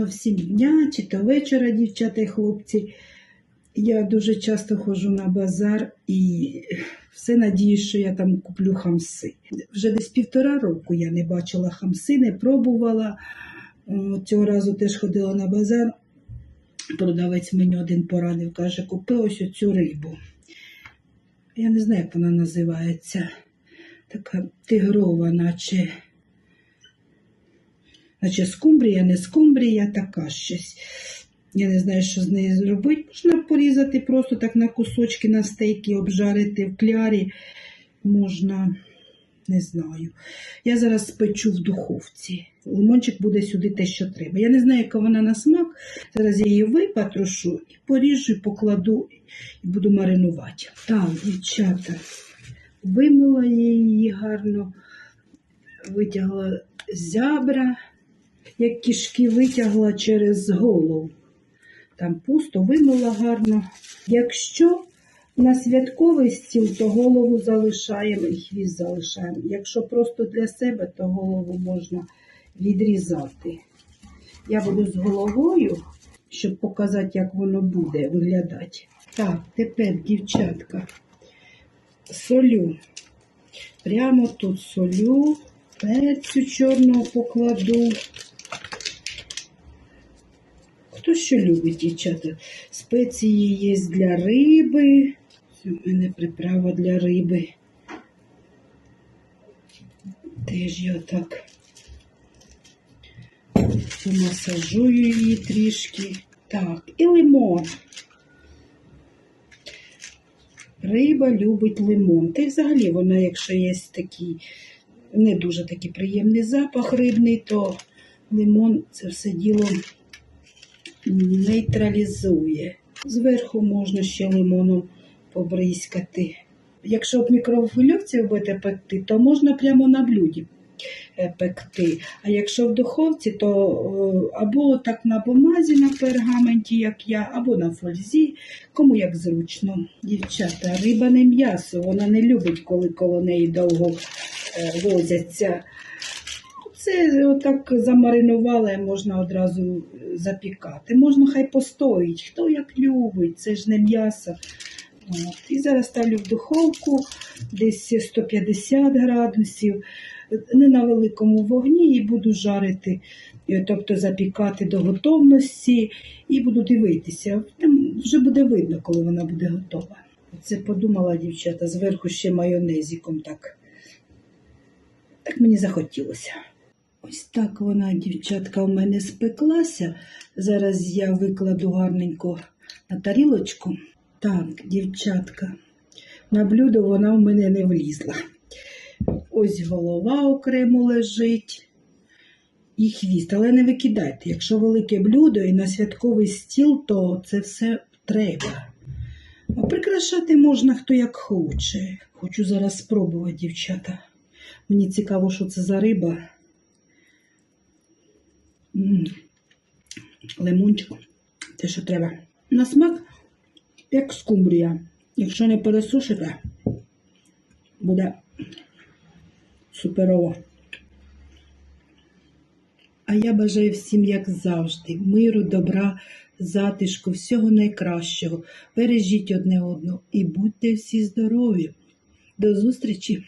гарного всім дня, чи то вечора, дівчата і хлопці. Я дуже часто ходжу на базар і все надіюсь, що я там куплю хамси. Вже десь півтора року я не бачила хамси, не пробувала. Цього разу теж ходила на базар. Продавець мені один порадив, каже, купи ось оцю рибу. Я не знаю, як вона називається. Така тигрова, наче, наче скумбрія, не скумбрія, така щось. Я не знаю, що з нею зробити. Можна порізати просто так на кусочки, на стейки, обжарити в клярі. Можна, не знаю. Я зараз спечу в духовці. Лимончик буде сюди те, що треба. Я не знаю, яка вона на смак. Зараз я її випатрошу і поріжу, покладу і буду маринувати. Так, дівчата, вимила я її гарно, витягла зябра, як кішки витягла через голову. Там пусто вимила гарно. Якщо на святковий стіл, то голову залишаємо і хвіст залишаємо. Якщо просто для себе, то голову можна відрізати. Я буду з головою, щоб показати, як воно буде виглядати. Так, тепер, дівчатка, солю. Прямо тут солю, перцю чорного покладу. Хто що любить, дівчата? Спеції є для риби. Це в мене приправа для риби. Теж я так помасажую її трішки. Так, і лимон. Риба любить лимон. Та й взагалі вона, якщо є такий не дуже такий приємний запах рибний, то лимон це все діло нейтралізує. Зверху можна ще лимоном побризкати. Якщо в мікрохвильовці ви будете пекти, то можна прямо на блюді е, пекти. А якщо в духовці, то е, або так на бумазі на пергаменті, як я, або на фользі, кому як зручно. Дівчата, риба не м'ясо, вона не любить, коли коло неї довго е, возяться. Це отак замаринували, можна одразу запікати. Можна хай постоїть, хто як любить, це ж не м'ясо. От. І зараз ставлю в духовку десь 150 градусів, не на великому вогні, і буду жарити, е, тобто запікати до готовності, і буду дивитися. Там вже буде видно, коли вона буде готова. Це подумала дівчата, зверху ще майонезиком так. Так мені захотілося. Ось так вона, дівчатка, у мене спеклася. Зараз я викладу гарненько на тарілочку. Так, дівчатка, на блюдо вона в мене не влізла. Ось голова окремо лежить і хвіст. Але не викидайте. Якщо велике блюдо і на святковий стіл, то це все треба. А прикрашати можна хто як хоче. Хочу зараз спробувати, дівчата. Мені цікаво, що це за риба. Лимончик, те, що треба. На смак, як скумбрія. Якщо не пересушите, буде суперово. А я бажаю всім, як завжди, миру, добра, затишку, всього найкращого. Бережіть одне одного і будьте всі здорові. До зустрічі!